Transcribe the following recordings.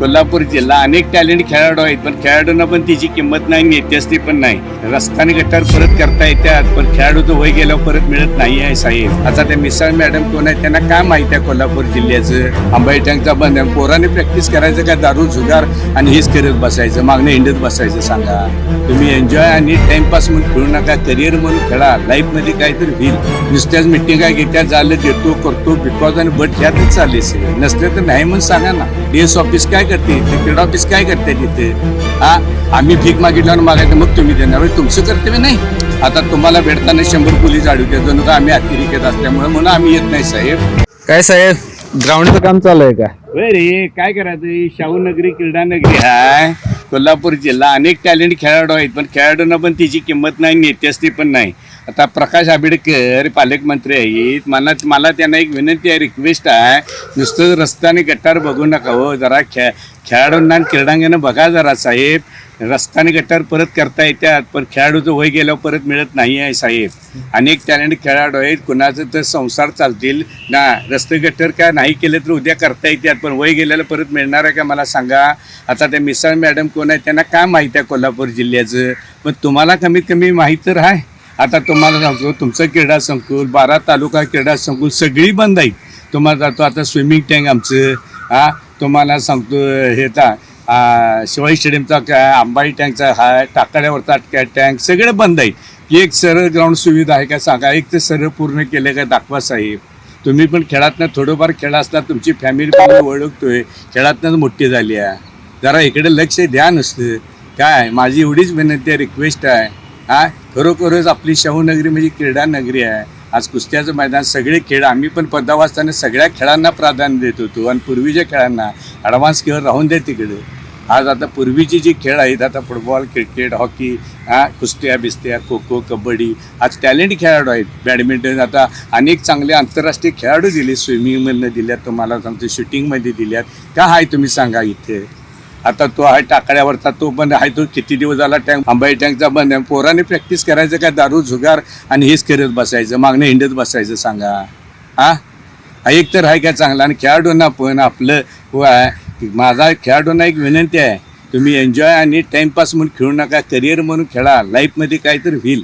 कोल्हापूर जिल्हा. अनेक टॅलेंट खेळाडू आहेत पण खेळाडूंना पण तिची किंमत नाही नेत्यासती पण नाही. रस्त्याने गटार परत करता येतात पण खेळाडू तो वय गेल्यावर परत मिळत नाही आहे साहेब. आता त्या मिसाळ मॅडम कोण आहेत त्यांना काय माहिती आहे कोल्हापूर जिल्ह्याचं? अंबाई टँकचा बंद आहे. पोराने प्रॅक्टिस करायचं का? दारू जुगार आणि हेच करत बसायचं मागणं हिंडत बसायचं सांगा. तुम्ही एन्जॉय आणि टाइमपास म्हणून खेळू नका. करिअर म्हणून खेळा. लाईफमध्ये काहीतरी होईल. नुसत्याच मिटिंग काय घेत्या झालं देतो करतो बिकॉज आणि बट ह्यातच चालले नसले तर नाही म्हणून सांगा ना. डीएस ऑफिस काय करते? ते क्रीडा ऑफिस काय करते तिथे? हा? आम्ही भीक मागितल्यावर मागायचं मग तुम्ही देणार. तुमचं कर्तव्य नाही. आता तुम्हाला भेटताना शंभर पोलीस अडवते जणू का आम्ही अतिरेकत असल्यामुळे म्हणून आम्ही येत नाही साहेब. काय साहेब ग्राउंडचं काम चालू आहे का? होय रे काय करायचं? ही शाहूनगरी क्रीडा नगरी आहे कोल्हापूर जिल्हा अनेक टॅलेंट खेळाडू आहेत पण खेळाडूंना पण तिची किंमत नाही नेत्यासती पण नाही. आता प्रकाश आंबेडकर पालकमंत्री आहेत. मला मला त्यांना एक विनंती आहे रिक्वेस्ट आहे. नुसतं रस्त्याने गटार बघू नका हो. जरा खे खेळाडूंना आणि क्रीडांगणं बघा जरा साहेब. रस्त्याने गटार परत करता येतात पण खेळाडूचं वय गेल्यावर परत मिळत नाही आहे साहेब. अनेक टॅलेंट खेळाडू आहेत. कुणाचं तर संसार चालतील. ना रस्ते गटर काय नाही केले तर उद्या करता येतात पण वय गेल्याला परत मिळणार आहे का मला सांगा. आता त्या मिसाळ मॅडम कोण आहेत त्यांना काय माहीत आहे कोल्हापूर जिल्ह्याचं? पण तुम्हाला कमीत कमी माहीत तर आहे. आता तुम्हाला सांगतो तुमचं क्रीडा संकुल बारा तालुका क्रीडा संकुल सगळी बंद आहे. तुम्हाला जातो आता स्विमिंग टँक आमचं हा तुम्हाला सांगतो हे ता शिवाई स्टेडियमचा काय अंबाई टँकचा हा टाकाड्यावरचा काय टँक सगळे बंद आहे. एक सरळ ग्राउंड सुविधा आहे का सांगा? एक तर सरळ पूर्ण केलं का दाखवा साहेब. तुम्ही पण खेळातनं थोडंफार खेळ असता तुमची फॅमिली पण ओळखतोय. खेळातनंच मोठी झाली आहे. जरा इकडे लक्ष द्या नसतं. काय माझी एवढीच विनंती आहे रिक्वेस्ट आहे. हा खरोखरच आपली शाहूनगरी म्हणजे क्रीडा नगरी आहे. आज कुस्त्याचं मैदान सगळे खेळ आम्ही पण पदावर असताना सगळ्या खेळांना प्राधान्य देत होतो आणि पूर्वीच्या खेळांना ॲडव्हान्स खेळ राहून दे तिकडे. आज आता पूर्वीचे जे खेळ आहेत आता फुटबॉल क्रिकेट हॉकी हा कुस्त्या बिस्त्या खो खो कबड्डी आज टॅलेंट खेळाडू आहेत. बॅडमिंटन आता अनेक चांगले आंतरराष्ट्रीय खेळाडू दिले स्विमिंगमधनं दिल्यात तुम्हाला सांगतो शूटिंगमध्ये दिल्यात. का आहे तुम्ही सांगा इथे? आता तो आहे टाकड्यावरचा तो पण आहे तो किती दिवस झाला टँक अंबाई टँकचा बंद आहे. पोराने प्रॅक्टिस करायचं काय? दारू जुगार आणि हेच करत बसायचं. मागणं हिंडत बसायचं सांगा. हा? एक तर आहे काय चांगला? आणि खेळाडूंना पण आपलं हो आहे. माझा खेळाडूंना एक विनंती आहे. तुम्ही एन्जॉय आणि टाईमपास म्हणून खेळू नका. करिअर म्हणून खेळा. लाईफमध्ये काहीतरी होईल.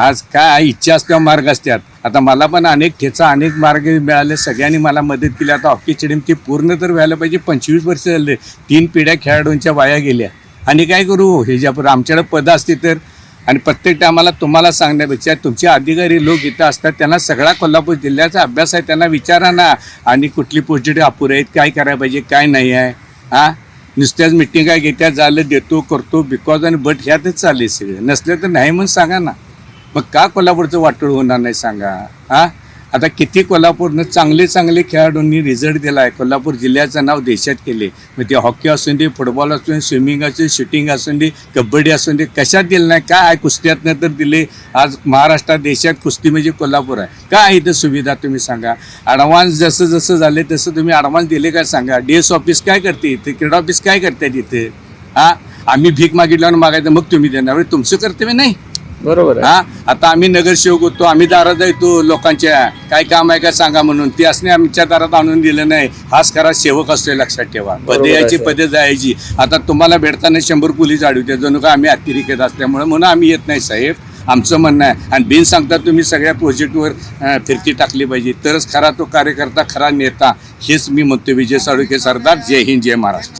आज काय इच्छा असल्यावर मार्ग असतात. आता मला पण अनेक ठेचा अनेक मार्ग मिळाले. सगळ्यांनी मला मदत केली. आता हॉकी स्टेडियम पूर्ण तर व्हायला पाहिजे. पंचवीस वर्ष झाले. तीन पिढ्या खेळाडूंच्या वाया गेल्या. आणि काय करू? हे ज्या आमच्याकडे पदं असते तर आणि प्रत्येक टायमाला तुम्हाला सांगण्यापेक्षा तुमचे अधिकारी लोक इथं असतात. त्यांना सगळा कोल्हापूर जिल्ह्याचा अभ्यास आहे. त्यांना विचारा ना. आणि कुठली पोस्टिटी अपुरे आहेत? काय करायला पाहिजे? काय नाही आहे? हा? नुसत्याच मिटिंग काय घेत्या? झालं देतो करतो बिकॉज आणि बट ह्यातच चालले सगळे. नसले तर नाही म्हणून सांगा ना. मग का कोल्हापूरचं वाटोळ होणार नाही सांगा? हा? आता किती कोल्हापूरनं चांगले चांगले खेळाडूंनी रिझल्ट दिला आहे कोल्हापूर जिल्ह्याचं नाव देशात केले. मग ते हॉकी असून दे फुटबॉल असून दे स्विमिंग असून शूटिंग असून दे कबड्डी असून दे कशात दिलं नाही? काय आहे? कुस्त्यातनं तर दिले. आज महाराष्ट्रात देशात कुस्ती म्हणजे कोल्हापूर आहे. काय आहे इथं सुविधा तुम्ही सांगा? ॲडव्हान्स जसं जसं झाले तसं तुम्ही ॲडव्हान्स दिले काय सांगा? डी एस ऑफिस काय करते इथे? क्रीडा ऑफिस काय करतात तिथे हां? आम्ही भीक मागितल्यावर मागायचं मग तुम्ही देणार. तुमचं कर्तव्य नाही? बरोबर हा? आता आम्ही नगरसेवक होतो आम्ही दारात येतो लोकांच्या. काय काम आहे का सांगा म्हणून. ती असणे आमच्या दारात आणून दिलं नाही. हाच खरा सेवक असतोय लक्षात ठेवा. पदे यायची. पदे जायची. आता तुम्हाला भेटताना शंभर पोलीस अडवते जणू का आम्ही अतिरेकत असल्यामुळे म्हणून आम्ही येत नाही साहेब. आमचं म्हणणं आहे. आणि बिन सांगता तुम्ही सगळ्या प्रोजेक्टवर फिरती टाकली पाहिजे. तरच खरा तो कार्यकर्ता खरा नेता. हेच मी म्हणतो विजय साळुखे सरदार. जय हिंद जय महाराष्ट्र.